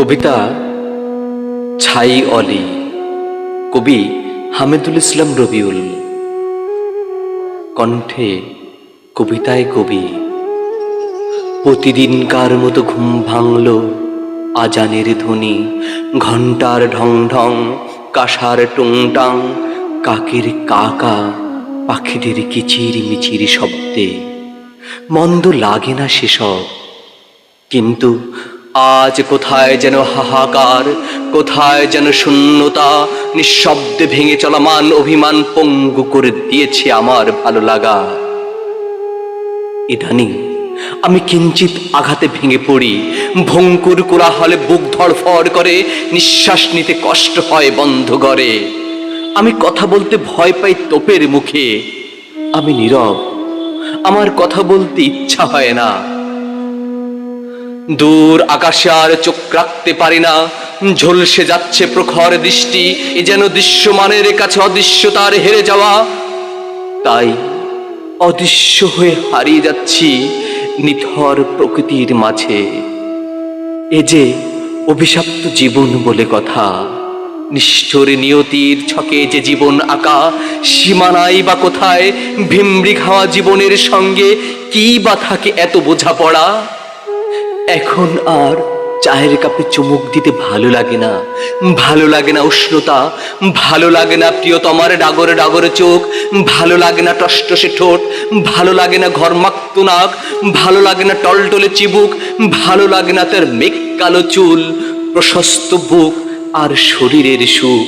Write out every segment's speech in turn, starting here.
কবিতা ছাই অলি, কবি হামিদুল ইসলাম রবিউল। কণ্ঠে কবিতায় কবি, প্রতিদিনকার মতো ঘুম ভাঙল আজানের ধ্বনি ঘণ্টার ঢং ঢং, কাঁসার টুংটাং, কাকের কাকা, পাখিদের কিচির মিচির শব্দে। মন্দ লাগে না সেসব, কিন্তু আজ কোথায় যেন হাহাকার, কোথায় যেন শূন্যতা, নিঃশব্দে ভেঙে চলমান অভিমান পঙ্গু করে দিয়েছে আমার ভালো লাগা। ইদানিং আমি কিঞ্চিত আঘাতে ভেঙে পড়ি ভঙ্কুর কোলাহলে বুক ধড়ফড় করে, নিঃশ্বাস নিতে কষ্ট হয় বন্ধ করে আমি কথা বলতে ভয় পাই তোপের মুখে। আমি নীরব, আমার কথা বলতে ইচ্ছা হয় না। দূর আকাশে আর চোখ রাখতে পারি না। ঝলসে যাচ্ছে প্রখর দৃষ্টি, এ যেন দৃশ্যমানের কাছে অদৃশ্যতার হেরে যাওয়া। তাই অদৃশ্য হয়ে হারিয়ে যাচ্ছি নিথর প্রকৃতির মাঝে। এ যে অভিশপ্ত জীবন বলে কথা, নিষ্ঠুর নিয়তির ছকে যে জীবন আঁকা, সীমানাই বা কোথায় ভিমরি খাওয়া জীবনের সঙ্গে কি বা থাকে এত বোঝাপড়া? এখন আর চায়ের কাপে চুমুক দিতে ভালো লাগে না। ভালো লাগে না উষ্ণতা, ভালো লাগে না প্রিয় প্রিয়তমার ডাগরে ডাগরে চোখ, ভালো লাগে না টসটসে ঠোঁট, ভালো লাগে না ঘরমাক্ত নাক, ভালো লাগে না টলটলে চিবুক, ভালো লাগে না তার মেঘ কালো চুল, প্রশস্ত বুক আর শরীরের সুখ।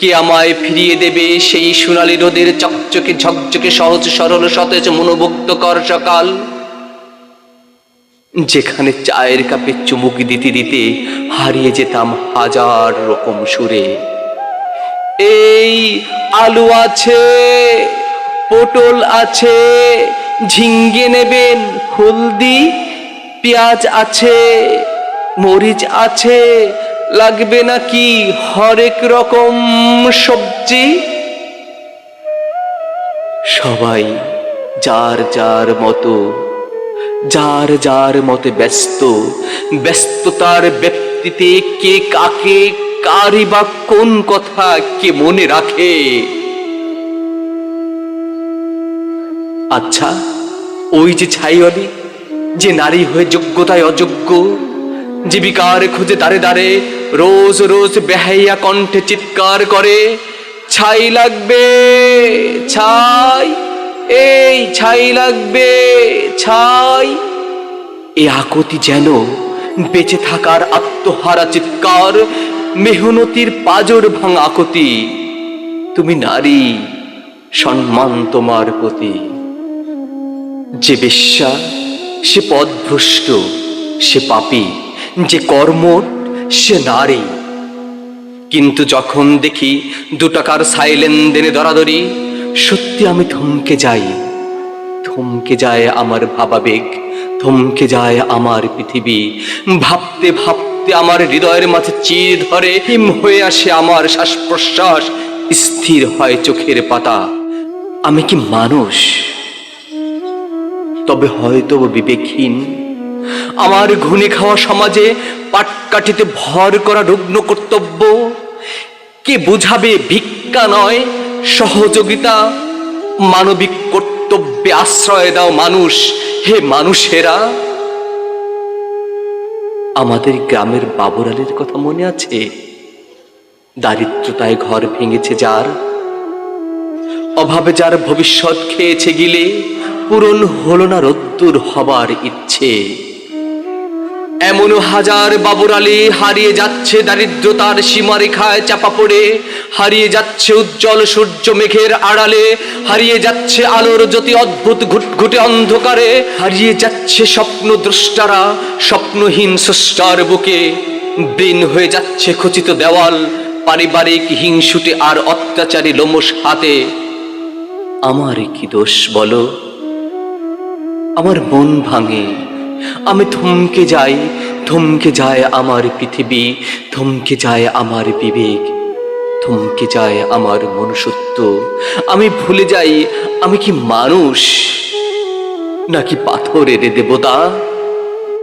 কে আমায় ফিরিয়ে দেবে সেই সোনালি রোদের চকচকে ঝকঝকে সহজ সরল সতেজ মনোমুগ্ধকর সকাল? যেখানে চায়ের কাপে চুমুক দিতে দিতে হারিয়ে যেতাম হাজার রকম সুরে। এই আলু আছে, পটল আছে, ঝিঙ্গে নেবেন হলদি, পেঁয়াজ আছে, মরিচ আছে, লাগবে নাকি হরেক রকম সবজি? সবাই যার যার মতো যার যার মতে ব্যস্ত, ব্যস্ততার ব্যক্তিতে কে কাকে কারি বা কোন কথা কে মনে রাখে। আচ্ছা ওই যে ছাইওয়ালি যে নারী হয়ে যোগ্যতায় অযোগ্য, জীবিকার খুঁজে দাঁড়ে দাঁড়ে রোজ রোজ বেহাইয়া কণ্ঠে চিৎকার করে, ছাই লাগবে, ছাই এই ছাই লাগবে, ছাই। এ আকতি যেন বেঁচে থাকার আত্মহারা চিৎকার, মেহনতির পাজর ভাঙা আকতি। তুমি নারী, সম্মান তোমার প্রতি। যে বেশ্যা, সে পদভ্রষ্ট সে পাপী, যে কর্মট, সে নারী। কিন্তু যখন দেখি দু টাকার সাইলেন দেনে দরাদরি সত্যি আমি থমকে যাই। থমকে যায় আমার ভাবাবেগ, থমকে যায় আমার পৃথিবী। ভাবতে ভাবতে আমার হৃদয়ের মাঝে চির ধরে হিম হয়ে আসে আমার শ্বাস প্রশ্বাস স্থির হয় চোখের পাতা। আমি কি মানুষ? তবে হয়তো বিবেকহীন। আমার ঘুণে খাওয়া সমাজে পাটকাঠিতে ভর করা রুগ্ন কর্তব্য। কে বুঝাবে ভিক্ষা নয় সহযোগিতা, মানবিক কর্তব্যে আশ্রয় দাও মানুষ। হে মানুষেরা, আমাদের গ্রামের বাবুর আলীর কথা মনে আছে? দারিদ্রতায় ঘর ভেঙেছে যার, অভাবে যার ভবিষ্যৎ খেয়েছে গিলে, পূরণ হল না রোদ্দুর হবার ইচ্ছে। এমনও হাজার বাবুর আলী হারিয়ে যাচ্ছে দারিদ্রতার সীমারেখায় চাপা পড়ে। হারিয়ে যাচ্ছে উজ্জ্বল সূর্য মেঘের আড়ালে। হারিয়ে যাচ্ছে আলোর জ্যোতি অদ্ভুত ঘুটঘুটে অন্ধকারে। হারিয়ে যাচ্ছে স্বপ্ন দ্রষ্টারা, স্বপ্নহীন স্রষ্টার বুকে। বৃণ হয়ে যাচ্ছে খচিত দেওয়াল, পারিবারিক হিংসুটে আর অত্যাচারী লোমস হাতে। আমার কি দোষ বলো? আমার মন ভাঙে। আমি থমকে যাই, থমকে যায় আমার পৃথিবী, থমকে যায় আমার বিবেক, থমকে যায় আমার মনুষ্যত্ব। আমি ভুলে যাই, আমি কি মানুষ, নাকি পাথরের দেবতা?